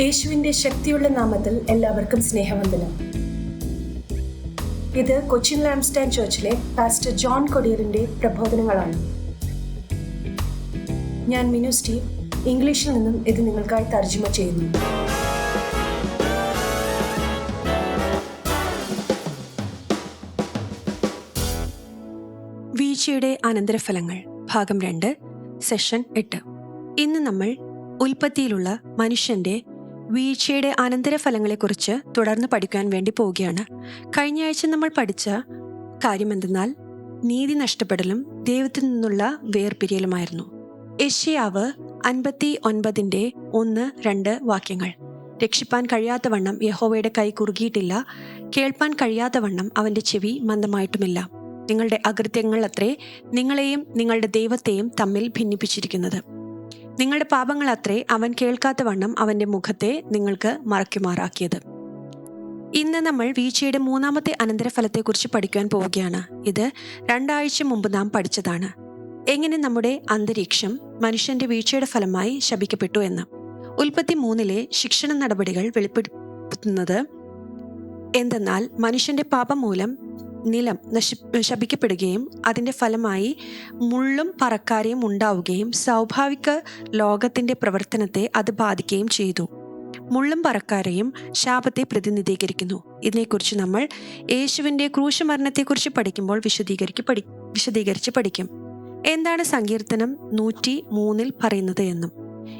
യേശുവിന്റെ ശക്തിയുള്ള നാമത്തിൽ എല്ലാവർക്കും സ്നേഹവന്ദനം. ഇത് കൊച്ചിൻ ലാംസ്റ്റാൻ ചർച്ചിലെ പാസ്റ്റർ ജോൺ കൊടിയറിന്റെ പ്രബോധനങ്ങളാണ്. ഞാൻ മിനു സ്റ്റീവ് ഇംഗ്ലീഷിൽ നിന്നും ഇത് നിങ്ങൾക്കായി തർജമ ചെയ്യുന്നു. വീഴ്ചയുടെ അനന്തരഫലങ്ങൾ ഭാഗം രണ്ട് സെഷൻ എട്ട്. ഇന്ന് നമ്മൾ ഉൽപ്പത്തിയിലുള്ള മനുഷ്യന്റെ വീഴ്ചയുടെ അനന്തരഫലങ്ങളെക്കുറിച്ച് തുടർന്ന് പഠിക്കാൻ വേണ്ടി പോവുകയാണ്. കഴിഞ്ഞ ആഴ്ച നമ്മൾ പഠിച്ച കാര്യം എന്തെന്നാൽ നീതി നഷ്ടപ്പെടലും ദൈവത്തിൽ നിന്നുള്ള വേർപിരിയലുമായിരുന്നു. യഷ്യാവ് അൻപത്തി ഒൻപതിന്റെ ഒന്ന് രണ്ട് വാക്യങ്ങൾ. രക്ഷിപ്പാൻ കഴിയാത്തവണ്ണം യഹോവയുടെ കൈ കുറുകിയിട്ടില്ല. കേൾപ്പാൻ കഴിയാത്തവണ്ണം അവന്റെ ചെവി മന്ദമായിട്ടുമില്ല. നിങ്ങളുടെ അകൃത്യങ്ങൾ അത്രേ നിങ്ങളെയും നിങ്ങളുടെ ദൈവത്തെയും തമ്മിൽ ഭിന്നിപ്പിച്ചിരിക്കുന്നത്. നിങ്ങളുടെ പാപങ്ങൾ അത്രേ അവൻ കേൾക്കാത്ത വണ്ണം അവന്റെ മുഖത്തെ നിങ്ങൾക്ക് മറയ്ക്കുമാറാക്കിയത്. ഇന്ന് നമ്മൾ വീഴ്ചയുടെ മൂന്നാമത്തെ അനന്തരഫലത്തെക്കുറിച്ച് പഠിക്കാൻ പോവുകയാണ്. ഇത് രണ്ടാഴ്ച മുമ്പ് നാം പഠിച്ചതാണ്. എങ്ങനെ നമ്മുടെ അന്തരീക്ഷം മനുഷ്യന്റെ വീഴ്ചയുടെ ഫലമായി ശപിക്കപ്പെട്ടു എന്ന്. ഉൽപ്പത്തി മൂന്നിലെ ശിക്ഷണ നടപടികൾ വെളിപ്പെടുത്തുന്നത് എന്തെന്നാൽ മനുഷ്യന്റെ പാപം മൂലം നിലം നശി ശപിക്കപ്പെടുകയും അതിന്റെ ഫലമായി മുള്ളും പറക്കാരയും ഉണ്ടാവുകയും സ്വാഭാവിക ലോകത്തിന്റെ പ്രവർത്തനത്തെ അത് ബാധിക്കുകയും ചെയ്തു. മുള്ളും പറക്കാരയും ശാപത്തെ പ്രതിനിധീകരിക്കുന്നു. ഇതിനെക്കുറിച്ച് നമ്മൾ യേശുവിന്റെ ക്രൂശമരണത്തെക്കുറിച്ച് പഠിക്കുമ്പോൾ വിശദീകരിക്ക് പഠി വിശദീകരിച്ച് പഠിക്കും. എന്താണ് സങ്കീർത്തനം നൂറ്റി മൂന്നിൽ പറയുന്നത് എന്നും.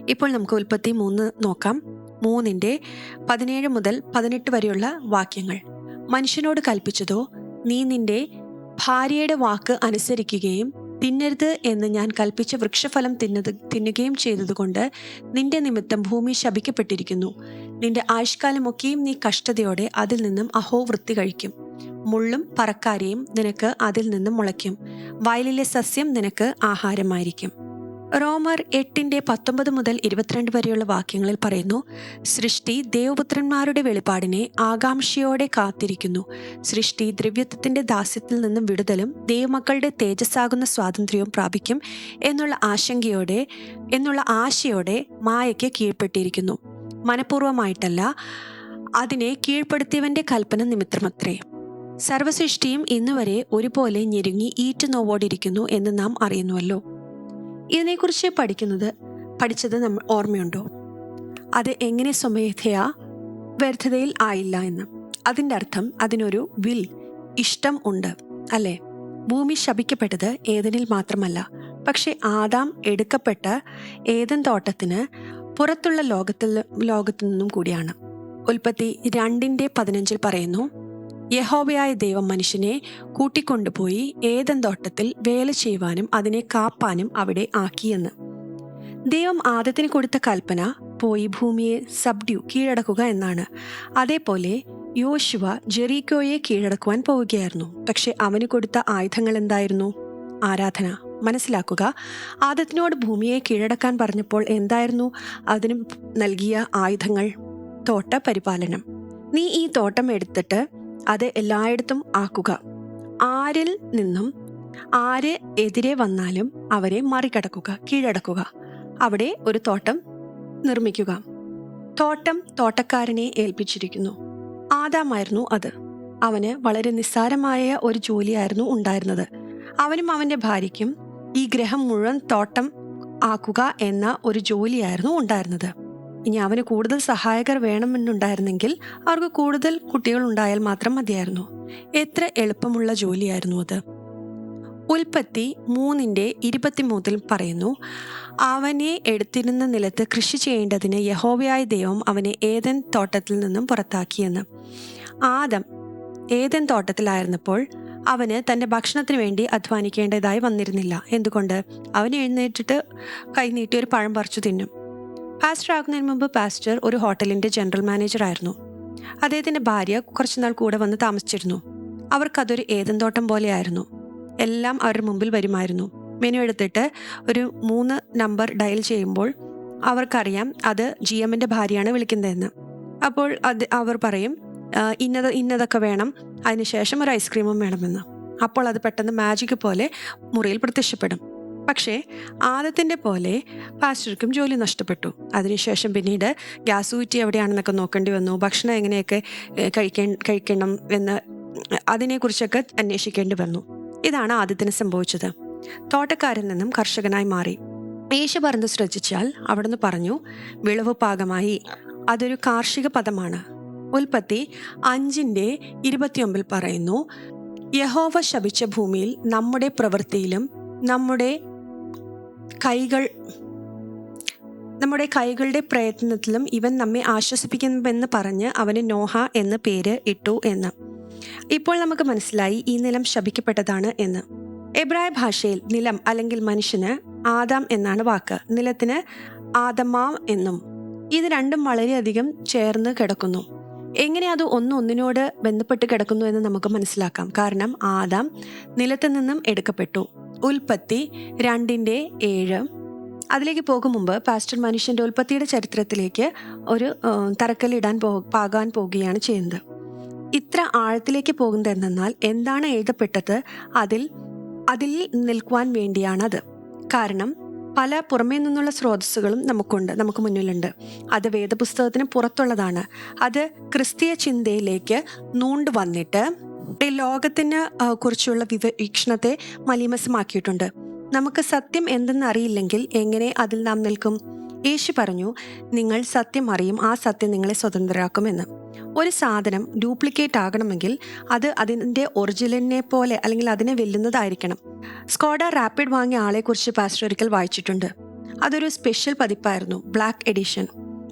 ഇപ്പോൾ നമുക്ക് ഉൽപ്പത്തി മൂന്ന് നോക്കാം. മൂന്നിന്റെ പതിനേഴ് മുതൽ പതിനെട്ട് വരെയുള്ള വാക്യങ്ങൾ. മനുഷ്യനോട് കൽപ്പിച്ചതോ നീ നിന്റെ ഭാര്യയുടെ വാക്ക് അനുസരിക്കുകയും തിന്നരുത് എന്ന് ഞാൻ കൽപ്പിച്ച വൃക്ഷഫലം തിന്നത് തിന്നുകയും ചെയ്തതുകൊണ്ട് നിന്റെ നിമിത്തം ഭൂമി ശപിക്കപ്പെട്ടിരിക്കുന്നു. നിന്റെ ആയുഷ്കാലമൊക്കെയും നീ കഷ്ടതയോടെ അതിൽ നിന്നും അഹോവൃത്തി കഴിക്കും. മുള്ളും പറക്കാരെയും നിനക്ക് അതിൽ നിന്നും മുളയ്ക്കും. വയലിലെ സസ്യം നിനക്ക് ആഹാരമായിരിക്കും. റോമർ എട്ടിന്റെ പത്തൊമ്പത് മുതൽ ഇരുപത്തിരണ്ട് വരെയുള്ള വാക്യങ്ങളിൽ പറയുന്നു സൃഷ്ടി ദേവപുത്രന്മാരുടെ വെളിപാടിനെ ആകാംക്ഷയോടെ കാത്തിരിക്കുന്നു. സൃഷ്ടി ദ്രവ്യത്വത്തിന്റെ ദാസ്യത്തിൽ നിന്നും വിടുതലും ദൈവമക്കളുടെ തേജസ്സാകുന്ന സ്വാതന്ത്ര്യവും പ്രാപിക്കും എന്നുള്ള ആശങ്കയോടെ എന്നുള്ള ആശയോടെ മായയ്ക്ക് കീഴ്പ്പെട്ടിരിക്കുന്നു. മനഃപൂർവമായിട്ടല്ല അതിനെ കീഴ്പ്പെടുത്തിയവന്റെ കൽപ്പന നിമിത്തമത്രേ. സർവസൃഷ്ടിയും ഇന്നുവരെ ഒരുപോലെ ഞെരുങ്ങി ഈറ്റുനോവോടിരിക്കുന്നു എന്ന് നാം അറിയുന്നുവല്ലോ. ഇതിനെക്കുറിച്ച് പഠിക്കുന്നത് പഠിച്ചത് നമ്മൾ ഓർമ്മയുണ്ടോ? അത് എങ്ങനെ സ്വമേധയാ വ്യർത്ഥതയിൽ ആയില്ല എന്ന്. അതിന്റെ അർത്ഥം അതിനൊരു വിൽ ഇഷ്ടം ഉണ്ട് അല്ലേ? ഭൂമി ശപിക്കപ്പെട്ടത് ഏതനിൽ മാത്രമല്ല പക്ഷേ ആദാം എടുക്കപ്പെട്ട ഏതൻ തോട്ടത്തിന് പുറത്തുള്ള ലോകത്തിൽ ലോകത്തു നിന്നും കൂടിയാണ്. ഉൽപ്പത്തി രണ്ടിന്റെ പതിനഞ്ചിൽ പറയുന്നു യഹോവയായ ദൈവം മനുഷ്യനെ കൂട്ടിക്കൊണ്ടുപോയി ഏതൻ തോട്ടത്തിൽ വേല ചെയ്യുവാനും അതിനെ കാപ്പാനും അവിടെ ആക്കിയെന്ന്. ദൈവം ആദ്യത്തിന് കൊടുത്ത കൽപ്പന പോയി ഭൂമിയെ സബ്ഡ്യൂ കീഴടക്കുക എന്നാണ്. അതേപോലെ യോശുവ ജെറീക്കോയെ കീഴടക്കുവാൻ പോവുകയായിരുന്നു. പക്ഷെ അവന് കൊടുത്ത ആയുധങ്ങൾ എന്തായിരുന്നു? ആരാധന. മനസ്സിലാക്കുക ആദത്തിനോട് ഭൂമിയെ കീഴടക്കാൻ പറഞ്ഞപ്പോൾ എന്തായിരുന്നു? അതിന് നൽകിയ ആയുധങ്ങൾ. തോട്ട പരിപാലനം നീ ഈ തോട്ടം എടുത്തിട്ട് അത് എല്ലായിടത്തും ആക്കുക. ആരിൽ നിന്നും ആര് എതിരെ വന്നാലും അവരെ മറികടക്കുക കീഴടക്കുക. അവിടെ ഒരു തോട്ടം നിർമ്മിക്കുക. തോട്ടം തോട്ടക്കാരനെ ഏൽപ്പിച്ചിരിക്കുന്നു. ആദാമായിരുന്നു അത്. അവന് വളരെ നിസ്സാരമായ ഒരു ജോലിയായിരുന്നു ഉണ്ടായിരുന്നത്. അവനും അവന്റെ ഭാര്യയ്ക്കും ഈ ഗ്രഹം മുഴുവൻ തോട്ടം ആക്കുക എന്ന ഒരു ജോലിയായിരുന്നു ഉണ്ടായിരുന്നത്. ഇനി അവന് കൂടുതൽ സഹായകർ വേണമെന്നുണ്ടായിരുന്നെങ്കിൽ അവർക്ക് കൂടുതൽ കുട്ടികൾ ഉണ്ടായാൽ മാത്രം മതിയായിരുന്നു. എത്ര എളുപ്പമുള്ള ജോലിയായിരുന്നു അത്. ഉൽപ്പത്തി മൂന്നിന്റെ ഇരുപത്തിമൂന്നിൽ പറയുന്നു അവനെ എടുത്തിരുന്ന നിലത്ത് കൃഷി ചെയ്യേണ്ടതിന് യഹോവയായ ദൈവം അവനെ ഏതൻ തോട്ടത്തിൽ നിന്നും പുറത്താക്കിയെന്ന്. ആദം ഏതൻ തോട്ടത്തിലായിരുന്നപ്പോൾ അവന് തന്റെ ഭക്ഷണത്തിന് വേണ്ടി അധ്വാനിക്കേണ്ടതായി വന്നിരുന്നില്ല. എന്തുകൊണ്ട്? അവൻ എഴുന്നേറ്റിട്ട് കൈനീട്ടി ഒരു പഴം പറിച്ചു തിന്നും. പാസ്റ്റർ ആകുന്നതിന് മുമ്പ് പാസ്റ്റർ ഒരു ഹോട്ടലിന്റെ ജനറൽ മാനേജർ ആയിരുന്നു. അദ്ദേഹത്തിന്റെ ഭാര്യ കുറച്ചുനാൾ കൂടെ വന്ന് താമസിച്ചിരുന്നു. അവർക്കതൊരു ഏതന്തോട്ടം പോലെയായിരുന്നു. എല്ലാം അവരുടെ മുമ്പിൽ വരുമായിരുന്നു. മെനു എടുത്തിട്ട് ഒരു മൂന്ന് നമ്പർ ഡയൽ ചെയ്യുമ്പോൾ അവർക്കറിയാം അത് ജി എമ്മിന്റെ ഭാര്യയാണ് വിളിക്കുന്നതെന്ന്. അപ്പോൾ അത് അവർ പറയും "ആ, ഇന്നത് ഇന്നതൊക്കെ വേണം. അതിനുശേഷം ഒരു ഐസ്ക്രീമും വേണമെന്ന്. അപ്പോൾ അത് പെട്ടെന്ന് മാജിക് പോലെ മുറിയിൽ പ്രത്യക്ഷപ്പെടും. പക്ഷേ ആദത്തിന്റെ പോലെ പാസ്റ്റർക്കും ജോലി നഷ്ടപ്പെട്ടു. അതിനുശേഷം പിന്നീട് ഗ്യാസ് ഊറ്റി എവിടെയാണെന്നൊക്കെ നോക്കേണ്ടി വന്നു. ഭക്ഷണം എങ്ങനെയൊക്കെ കഴിക്കേ കഴിക്കണം എന്ന് അതിനെക്കുറിച്ചൊക്കെ അന്വേഷിക്കേണ്ടി വന്നു. ഇതാണ് ആദ്യത്തിന് സംഭവിച്ചത്. തോട്ടക്കാരിൽ നിന്നും കർഷകനായി മാറി. യേശു പറഞ്ഞ് ശ്രദ്ധിച്ചാൽ അവിടുന്ന് പറഞ്ഞു വിളവ് പാകമായി. അതൊരു കാർഷിക പദമാണ്. ഉൽപ്പത്തി അഞ്ചിന്റെ ഇരുപത്തിയൊമ്പിൽ പറയുന്നു യഹോവ ശപിച്ച ഭൂമിയിൽ നമ്മുടെ പ്രവൃത്തിയിലും നമ്മുടെ കൈകൾ നമ്മുടെ കൈകളുടെ പ്രയത്നത്തിലും ഇവൻ നമ്മെ ആശ്വസിപ്പിക്കുമെന്ന് പറഞ്ഞ് അവന് നോഹ എന്ന പേര് ഇട്ടു എന്ന്. ഇപ്പോൾ നമുക്ക് മനസ്സിലായി ഈ നിലം ശപിക്കപ്പെട്ടതാണ് എന്ന്. എബ്രായ ഭാഷയിൽ നിലം അല്ലെങ്കിൽ മനുഷ്യന് ആദാം എന്നാണ് വാക്ക്. നിലത്തിന് ആദമാം എന്നും. ഇത് രണ്ടും വളരെയധികം ചേർന്ന് കിടക്കുന്നു. എങ്ങനെ അത് ഒന്നൊന്നിനോട് ബന്ധപ്പെട്ട് കിടക്കുന്നു എന്ന് നമുക്ക് മനസ്സിലാക്കാം. കാരണം ആദാം നിലത്തു നിന്നും എടുക്കപ്പെട്ടു. ഉൽപ്പത്തി രണ്ടിന്റെ ഏഴ്. അതിലേക്ക് പോകും മുമ്പ് പാസ്റ്റർ മനുഷ്യന്റെ ഉൽപ്പത്തിയുടെ ചരിത്രത്തിലേക്ക് ഒരു തറക്കല്ലിടാൻ പോ പാകാൻ പോകുകയാണ് ചെയ്യുന്നത്. ഇത്ര ആഴത്തിലേക്ക് പോകുന്നത് എന്തെന്നാൽ എന്താണ് എഴുതപ്പെട്ടത് അതിൽ അതിൽ നിൽക്കുവാൻ വേണ്ടിയാണത്. കാരണം പല പുറമേ നിന്നുള്ള സ്രോതസ്സുകളും നമുക്കുണ്ട് നമുക്ക് മുന്നിലുണ്ട്. അത് വേദപുസ്തകത്തിന് പുറത്തുള്ളതാണ്. അത് ക്രിസ്തീയ ചിന്തയിലേക്ക് നൂണ്ട് വന്നിട്ട് ലോകത്തിന് കുറിച്ചുള്ള വിവീക്ഷണത്തെ മലീമസമാക്കിയിട്ടുണ്ട്. നമുക്ക് സത്യം എന്തെന്ന് അറിയില്ലെങ്കിൽ എങ്ങനെ അതിൽ നാം നിൽക്കും? യേശു പറഞ്ഞു നിങ്ങൾ സത്യം അറിയും ആ സത്യം നിങ്ങളെ സ്വതന്ത്രരാക്കുമെന്ന്. ഒരു സാധനം ഡ്യൂപ്ലിക്കേറ്റ് ആകണമെങ്കിൽ അത് അതിന്റെ ഒറിജിനലിനെ പോലെ അല്ലെങ്കിൽ അതിനെ വെല്ലുന്നതായിരിക്കണം. സ്കോഡ റാപ്പിഡ് വാങ്ങിയ ആളെക്കുറിച്ച് പാസ്റ്റർ ഒരിക്കൽ വായിച്ചിട്ടുണ്ട്. അതൊരു സ്പെഷ്യൽ പതിപ്പായിരുന്നു ബ്ലാക്ക് എഡിഷൻ.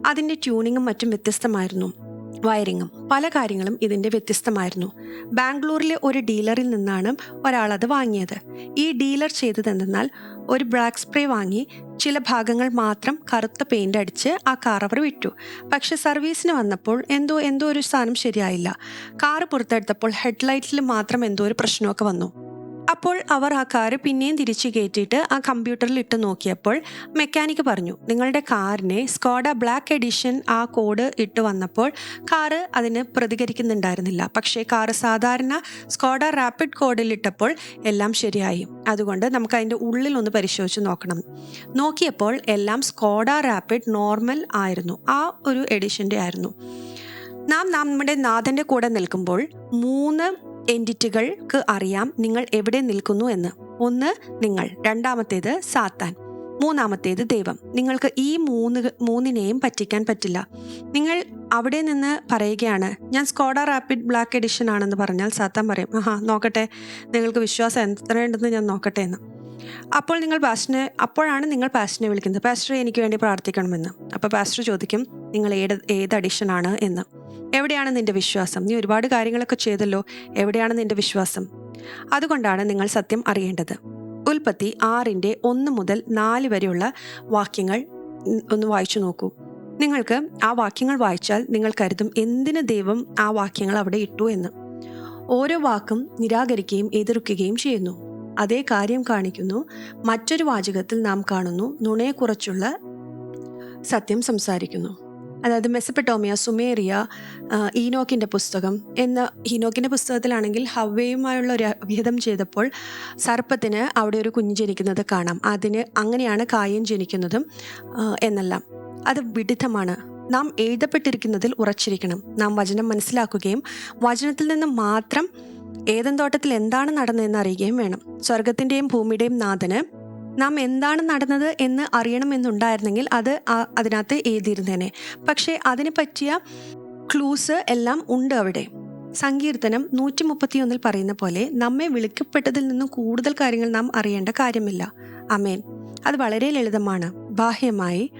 അതിന്റെ ട്യൂണിങ്ങും മറ്റും വ്യത്യസ്തമായിരുന്നു. വയറിങ്ങും പല കാര്യങ്ങളും ഇതിന്റെ വ്യത്യസ്തമായിരുന്നു. ബാംഗ്ലൂരിലെ ഒരു ഡീലറിൽ നിന്നാണ് ഒരാൾ അത് വാങ്ങിയത്. ഈ ഡീലർ ചെയ്തത് എന്തെന്നാൽ ഒരു ബ്ലാക്ക് സ്പ്രേ വാങ്ങി ചില ഭാഗങ്ങൾ മാത്രം കറുത്ത പെയിന്റ് അടിച്ച് ആ കാർ അവർ വിറ്റു. പക്ഷെ സർവീസിന് വന്നപ്പോൾ എന്തോ എന്തോ ഒരു സാധനം ശരിയായില്ല. കാറ് പുറത്തെടുത്തപ്പോൾ ഹെഡ്ലൈറ്റിൽ മാത്രം എന്തോ ഒരു പ്രശ്നമൊക്കെ വന്നു. അപ്പോൾ അവർ ആ കാറ് പിന്നെയും തിരിച്ചു കയറ്റിയിട്ട് ആ കമ്പ്യൂട്ടറിൽ ഇട്ട് നോക്കിയപ്പോൾ മെക്കാനിക് പറഞ്ഞു നിങ്ങളുടെ കാറിനെ സ്കോഡ ബ്ലാക്ക് എഡിഷൻ ആ കോഡ് ഇട്ട് വന്നപ്പോൾ കാറ് അതിന് പ്രതികരിക്കുന്നുണ്ടായിരുന്നില്ല. പക്ഷേ കാറ് സാധാരണ സ്കോഡ റാപ്പിഡ് കോഡിൽ ഇട്ടപ്പോൾ എല്ലാം ശരിയായി. അതുകൊണ്ട് നമുക്ക് അതിന്റെ ഉള്ളിൽ ഒന്ന് പരിശോധിച്ച് നോക്കണം. നോക്കിയപ്പോൾ എല്ലാം സ്കോഡ റാപ്പിഡ് നോർമൽ ആയിരുന്നു. ആ ഒരു എഡിഷന്റെ ആയിരുന്നു. നാം നമ്മുടെ നാഥന്റെ കൂടെ നിൽക്കുമ്പോൾ മൂന്ന് എന്റിറ്റികൾക്ക് അറിയാം നിങ്ങൾ എവിടെ നിൽക്കുന്നു എന്ന്. ഒന്ന് നിങ്ങൾ. രണ്ടാമത്തേത് സാത്താൻ. മൂന്നാമത്തേത് ദൈവം. നിങ്ങൾക്ക് ഈ മൂന്ന് മൂന്നിനെയും പറ്റിക്കാൻ പറ്റില്ല. നിങ്ങൾ അവിടെ നിന്ന് പറയുകയാണ് ഞാൻ സ്കോഡ റാപ്പിഡ് ബ്ലാക്ക് എഡിഷൻ ആണെന്ന് പറഞ്ഞാൽ സാത്താൻ പറയും ആഹാ നോക്കട്ടെ. നിങ്ങൾക്ക് വിശ്വാസം എത്രയുണ്ടെന്ന് ഞാൻ നോക്കട്ടെ എന്ന്. അപ്പോൾ നിങ്ങൾ പാസ്റ്റിനെ അപ്പോഴാണ് നിങ്ങൾ പാസ്റ്റിനെ വിളിക്കുന്നത്. പാസ്റ്റർ എനിക്ക് വേണ്ടി പ്രാർത്ഥിക്കണമെന്ന്. അപ്പോൾ പാസ്റ്റർ ചോദിക്കും നിങ്ങൾ ഏത് ഏത് അഡിഷനാണ് എന്ന്. എവിടെയാണ് നിന്റെ വിശ്വാസം? നീ ഒരുപാട് കാര്യങ്ങളൊക്കെ ചെയ്തല്ലോ. എവിടെയാണ് നിന്റെ വിശ്വാസം? അതുകൊണ്ടാണ് നിങ്ങൾ സത്യം അറിയേണ്ടത്. ഉൽപ്പത്തി ആറിന്റെ ഒന്ന് മുതൽ നാല് വരെയുള്ള വാക്യങ്ങൾ ഒന്ന് വായിച്ചു നോക്കൂ. നിങ്ങൾക്ക് ആ വാക്യങ്ങൾ വായിച്ചാൽ നിങ്ങൾ കരുതും എന്തിന് ദൈവം ആ വാക്യങ്ങൾ അവിടെ ഇട്ടു എന്ന്. ഓരോ വാക്കും നിരാകരിക്കുകയും എതിർക്കുകയും ചെയ്യുന്നു. അതേ കാര്യം കാണിക്കുന്നു. മറ്റൊരു വാചകത്തിൽ നാം കാണുന്നു. നുണയെക്കുറിച്ചുള്ള സത്യം സംസാരിക്കുന്നു. അതായത് മെസ്സപ്പെട്ടോമിയ സുമേറിയ ഈനോക്കിന്റെ പുസ്തകം എന്ന ഈനോക്കിന്റെ പുസ്തകത്തിലാണെങ്കിൽ ഹവ്വയുമായുള്ള ഒരു അഭിഹിതം ചെയ്തപ്പോൾ സർപ്പത്തിന് അവിടെ ഒരു കുഞ്ഞ് ജനിക്കുന്നത് കാണാം. അതിന് അങ്ങനെയാണ് കായം ജനിക്കുന്നതും എന്നെല്ലാം. അത് വിഡിത്തമാണ് നാം എഴുതപ്പെട്ടിരിക്കുന്നതിൽ ഉറച്ചിരിക്കണം. നാം വചനം മനസ്സിലാക്കുകയും വചനത്തിൽ നിന്ന് മാത്രം ഏതൻ തോട്ടത്തിൽ എന്താണ് നടന്നതെന്ന് അറിയുകയും വേണം. സ്വർഗത്തിന്റെയും ഭൂമിയുടെയും നാഥന് നാം എന്താണ് നടന്നത് എന്ന് അറിയണമെന്നുണ്ടായിരുന്നെങ്കിൽ അത് അതിനകത്ത് എഴുതിയിരുന്നേനെ. പക്ഷേ അതിനെ പറ്റിയ ക്ലൂസ് എല്ലാം ഉണ്ട് അവിടെ. സങ്കീർത്തനം നൂറ്റി മുപ്പത്തിയൊന്നിൽ പറയുന്ന പോലെ നമ്മെ വിളിക്കപ്പെട്ടതിൽ നിന്നും കൂടുതൽ കാര്യങ്ങൾ നാം അറിയേണ്ട കാര്യമില്ല. അമേൻ അത് വളരെ ലളിതമാണ്. ബാഹ്യമായി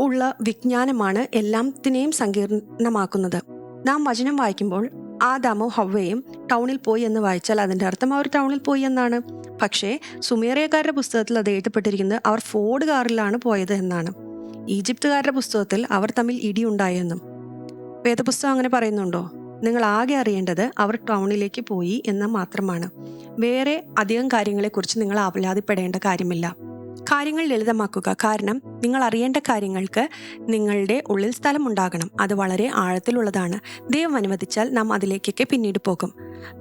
ഉള്ള വിജ്ഞാനമാണ് എല്ലാത്തിനെയും സങ്കീർണമാക്കുന്നത്. നാം വചനം വായിക്കുമ്പോൾ ആദാമോ ഹവ്വയും ടൗണിൽ പോയി എന്ന് വായിച്ചാൽ അതിന്റെ അർത്ഥം അവർ ടൗണിൽ പോയി എന്നാണ്. പക്ഷേ സുമേറിയക്കാരുടെ പുസ്തകത്തിൽ അത് എഴുതപ്പെട്ടിരിക്കുന്നത് അവർ ഫോർഡ് കാറിലാണ് പോയത് എന്നാണ്. ഈജിപ്തുകാരുടെ പുസ്തകത്തിൽ അവർ തമ്മിൽ ഇടിയുണ്ടായെന്നും വേദപുസ്തകം അങ്ങനെ പറയുന്നുണ്ടോ? നിങ്ങൾ ആകെ അറിയേണ്ടത് അവർ ടൗണിലേക്ക് പോയി എന്ന് മാത്രമാണ്. വേറെ അധികം കാര്യങ്ങളെക്കുറിച്ച് നിങ്ങൾ ആവലാതിപ്പെടേണ്ട കാര്യമില്ല. കാര്യങ്ങൾ ലളിതമാക്കുക. കാരണം നിങ്ങൾ അറിയേണ്ട കാര്യങ്ങൾക്ക് നിങ്ങളുടെ ഉള്ളിൽ സ്ഥലമുണ്ടാകണം അത് വളരെ ആഴത്തിലുള്ളതാണ്. ദൈവം അനുവദിച്ചാൽ നാം അതിലേക്കൊക്കെ പിന്നീട് പോകും.